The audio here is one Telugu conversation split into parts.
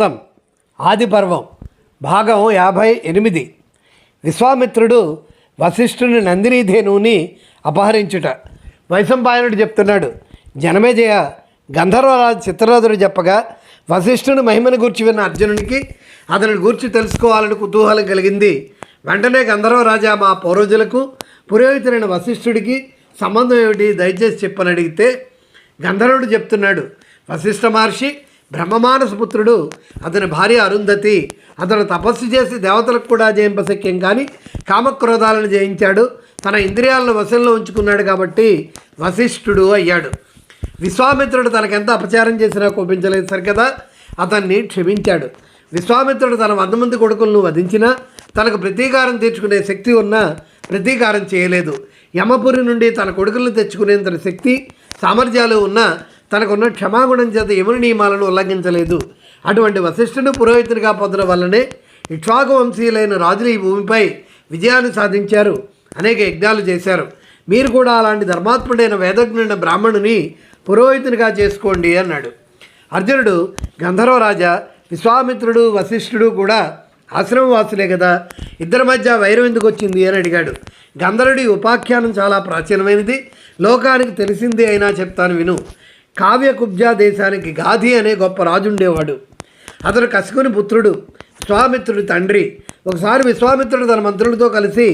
భారతం ఆదిపర్వం భాగం యాభై ఎనిమిది. విశ్వామిత్రుడు వశిష్ఠుని నందినీధేనువుని అపహరించుట. వైశంపాయనుడు చెప్తున్నాడు జనమేజయ గంధర్వరాజు చిత్రరాజుడు చెప్పగా వశిష్ఠుని మహిమను గూర్చి విన్న అర్జునునికి అతని గూర్చి తెలుసుకోవాలని కుతూహలం కలిగింది. వెంటనే గంధర్వరాజా మా పూర్వజులకు పురోహితుడైన వశిష్ఠుడికి సంబంధం ఏమిటి? దయచేసి చెప్పని అడిగితే గంధర్వుడు చెప్తున్నాడు వశిష్ఠ మహర్షి బ్రహ్మమానసపుత్రుడు అతని భార్య అరుంధతి అతను తపస్సు చేసి దేవతలకు కూడా జయింపశక్యం కానీ కామక్రోధాలను జయించాడు. తన ఇంద్రియాలను వశంలో ఉంచుకున్నాడు కాబట్టి వశిష్ఠుడు అయ్యాడు. విశ్వామిత్రుడు తనకెంత అపచారం చేసినా కోపించలేదు సరికదా? అతన్ని క్షమించాడు. విశ్వామిత్రుడు తన వంద మంది కొడుకులను వధించినా తనకు ప్రతీకారం తీర్చుకునే శక్తి ఉన్నా ప్రతీకారం చేయలేదు. యమపురి నుండి తన కొడుకులను తెచ్చుకునేంత శక్తి సామర్థ్యాలు ఉన్నా తనకున్న క్షమాగుణం చేత యముని నియమాలను ఉల్లంఘించలేదు. అటువంటి వశిష్ఠుడు పురోహితుడిగా పొందడం వల్లనే ఇక్ష్వాకు వంశీయులైన రాజులు ఈ భూమిపై విజయాన్ని సాధించారు. అనేక యజ్ఞాలు చేశారు. మీరు కూడా అలాంటి ధర్మాత్ముడైన వేదజ్ఞుడైన బ్రాహ్మణుని పురోహితునిగా చేసుకోండి అన్నాడు. అర్జునుడు గంధర్వరాజా విశ్వామిత్రుడు వశిష్ఠుడు కూడా ఆశ్రమవాసులే కదా. ఇద్దరి మధ్య వైరం ఎందుకు వచ్చింది? అని అడిగాడు. గంధర్వుడి ఉపాఖ్యానం చాలా ప్రాచీనమైనది. లోకానికి తెలిసిందే అయినా చెప్తాను విను. కావ్య కుబ్జా దేశానికి గాధి అనే గొప్ప రాజు ఉండేవాడు అతను కసుకుని పుత్రుడు విశ్వామిత్రుడి తండ్రి. ఒకసారి విశ్వామిత్రుడు తన మంత్రులతో కలిసి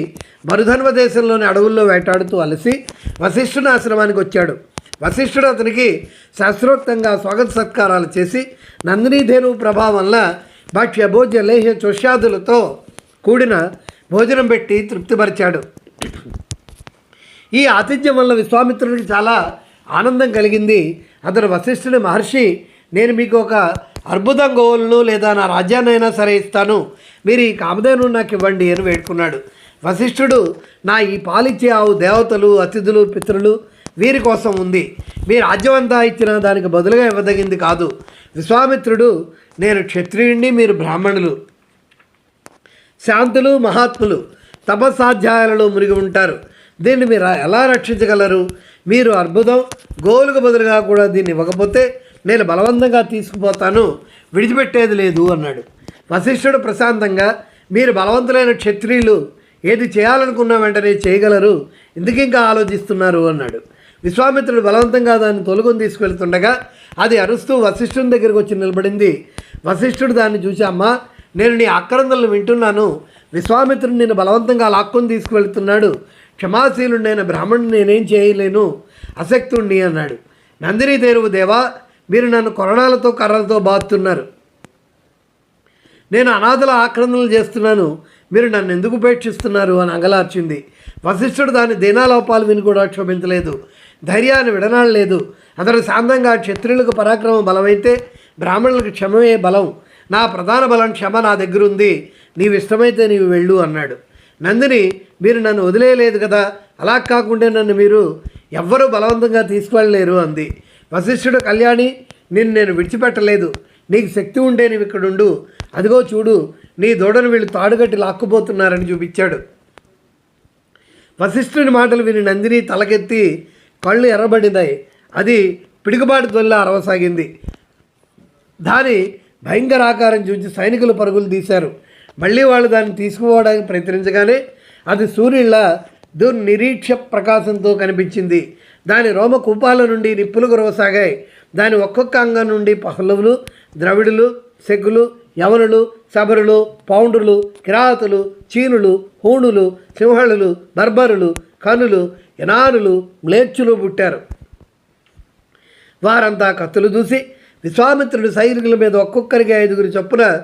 మరుధన్వ దేశంలోని అడవుల్లో వేటాడుతూ అలసి వశిష్ఠుని ఆశ్రమానికి వచ్చాడు. వశిష్ఠుడు అతనికి శాస్త్రోక్తంగా స్వాగత సత్కారాలు చేసి నందినీధేను ప్రభావం వల్ల భక్ష్య భోజ్య లేహ్య చుష్యాదులతో కూడిన భోజనం పెట్టి తృప్తిపరిచాడు. ఈ ఆతిథ్యం వల్ల విశ్వామిత్రుడికి చాలా ఆనందం కలిగింది. అతడు వశిష్ఠుడు మహర్షి. నేను మీకు ఒక అర్బుదం గోవులను లేదా నా రాజ్యాన్నైనా సరే ఇస్తాను. మీరు ఈ కామధేను నాకు ఇవ్వండి అని వేడుకున్నాడు. వశిష్ఠుడు నా ఈ పాలిచ్చే ఆవు దేవతలు అతిథులు పితృలు వీరి కోసం ఉంది. మీ రాజ్యం అంతా ఇచ్చిన దానికి బదులుగా ఇవ్వదగింది కాదు. విశ్వామిత్రుడు నేను క్షత్రియుణ్ణి మీరు బ్రాహ్మణులు. శాంతులు మహాత్ములు తపస్సాధ్యాయాలలో మునిగి ఉంటారు. దీన్ని మీరు ఎలా రక్షించగలరు? మీరు అద్భుతం. గోలుకు బదులుగా కూడా దీన్ని ఇవ్వకపోతే నేను బలవంతంగా తీసుకుపోతాను. విడిచిపెట్టేది లేదు అన్నాడు. వశిష్ఠుడు ప్రశాంతంగా మీరు బలవంతులైన క్షత్రియులు ఏది చేయాలనుకున్న వెంటనే చేయగలరు. ఎందుకు ఇంకా ఆలోచిస్తున్నారు అన్నాడు. విశ్వామిత్రుడు బలవంతంగా దాన్ని తొలగొని తీసుకెళ్తుండగా అది అరుస్తూ వశిష్ఠుని దగ్గరికి వచ్చి నిలబడింది. వశిష్ఠుడు దాన్ని చూసి అమ్మా నేను నీ అక్రందలను వింటున్నాను. విశ్వామిత్రుడు నేను బలవంతంగా లాక్కొని తీసుకువెళ్తున్నాడు. క్షమాశీలుడైన బ్రాహ్మణుని నేనేం చేయలేను? అసక్తుణ్ణి అన్నాడు. నందిని దేరువు దేవా మీరు నన్ను కొరణాలతో కర్రలతో బాతున్నారు. నేను అనాథల ఆక్రందనలు చేస్తున్నాను. మీరు నన్ను ఎందుకు ఉపేక్షిస్తున్నారు? అని అంగలార్చింది. వశిష్ఠుడు దాని దీనాలోపాలు విని కూడా క్షోభించలేదు. ధైర్యాన్ని విడనాడలేదు. అతడు శాంతంగా క్షత్రియులకు పరాక్రమం బలమైతే బ్రాహ్మణులకు క్షమమే బలం. నా ప్రధాన బలం క్షమ నా దగ్గర ఉంది నీవు ఇష్టమైతే నీవు వెళ్ళు అన్నాడు. నందిని మీరు నన్ను వదిలేయలేదు కదా? అలా కాకుండా నన్ను మీరు ఎవ్వరూ బలవంతంగా తీసుకువెళ్ళలేరు అంది. వశిష్ఠుడు కళ్యాణి నిన్ను నేను విడిచిపెట్టలేదు. నీకు శక్తి ఉండే నువ్వు ఇక్కడ ఉండు అదిగో చూడు నీ దూడను వీళ్ళు తాడుగట్టి లాక్కుపోతున్నారని చూపించాడు. వశిష్ఠుని మాటలు విని నందిని తలకెత్తి కళ్ళు ఎర్రబడినాయి. అది పిడుగుబాటు తొల్లా అరవసాగింది. దాని భయంకర ఆకారం చూసి సైనికులు పరుగులు తీశారు. మళ్ళీ వాళ్ళు దాన్ని తీసుకుపోవడానికి ప్రయత్నించగానే అది సూర్యుళ్ళ దుర్నిరీక్ష ప్రకాశంతో కనిపించింది. దాని రోమకూపాల నుండి నిప్పులు కురవసాగాయి. దాని ఒక్కొక్క అంగం నుండి పహలవులు ద్రవిడులు శకులు యవనులు శబరులు పౌండ్రులు కిరాతులు చీనులు హూణులు సింహళులు బర్బరులు కనులు యనానులు మ్లేచ్చులు పుట్టారు. వారంతా కత్తులు చూసి విశ్వామిత్రుడు సైనికుల మీద ఒక్కొక్కరికి ఐదుగురు చొప్పున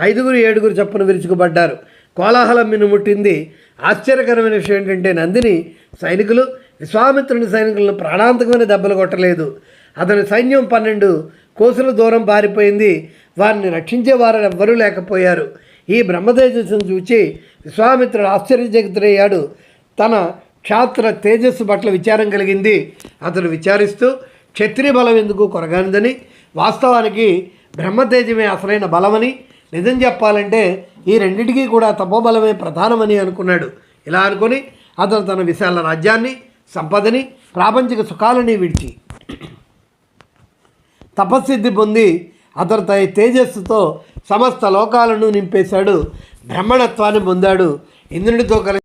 ఐదుగురు ఏడుగురు చొప్పున విరుచుకుపడ్డారు. కోలాహలం మినుముట్టింది ఆశ్చర్యకరమైన విషయం ఏంటంటే నందిని సైనికులు విశ్వామిత్రుని సైనికులను ప్రాణాంతకమైన దెబ్బలు కొట్టలేదు. అతని సైన్యం పన్నెండు కోసుల దూరం పారిపోయింది. వారిని రక్షించే వారు ఎవ్వరూ లేకపోయారు. ఈ బ్రహ్మతేజస్సును చూచి విశ్వామిత్రుడు ఆశ్చర్యచకితుడయ్యాడు. తన క్షాత్ర తేజస్సు పట్ల విచారం కలిగింది. అతడు విచారిస్తూ క్షత్రియ బలం ఎందుకు కొరగానిదని? వాస్తవానికి బ్రహ్మతేజమే అసలైన బలమని నిజం చెప్పాలంటే ఈ రెండింటికి కూడా తపోబలమే ప్రధానమని అనుకున్నాడు. ఇలా అనుకొని అతను తన విశాల రాజ్యాన్ని సంపదని ప్రాపంచిక సుఖాలని విడిచి తపస్సిద్ధి పొంది అతను తన తేజస్సుతో సమస్త లోకాలను నింపేశాడు. బ్రహ్మణత్వాన్ని పొందాడు. ఇంద్రునితో కలిసి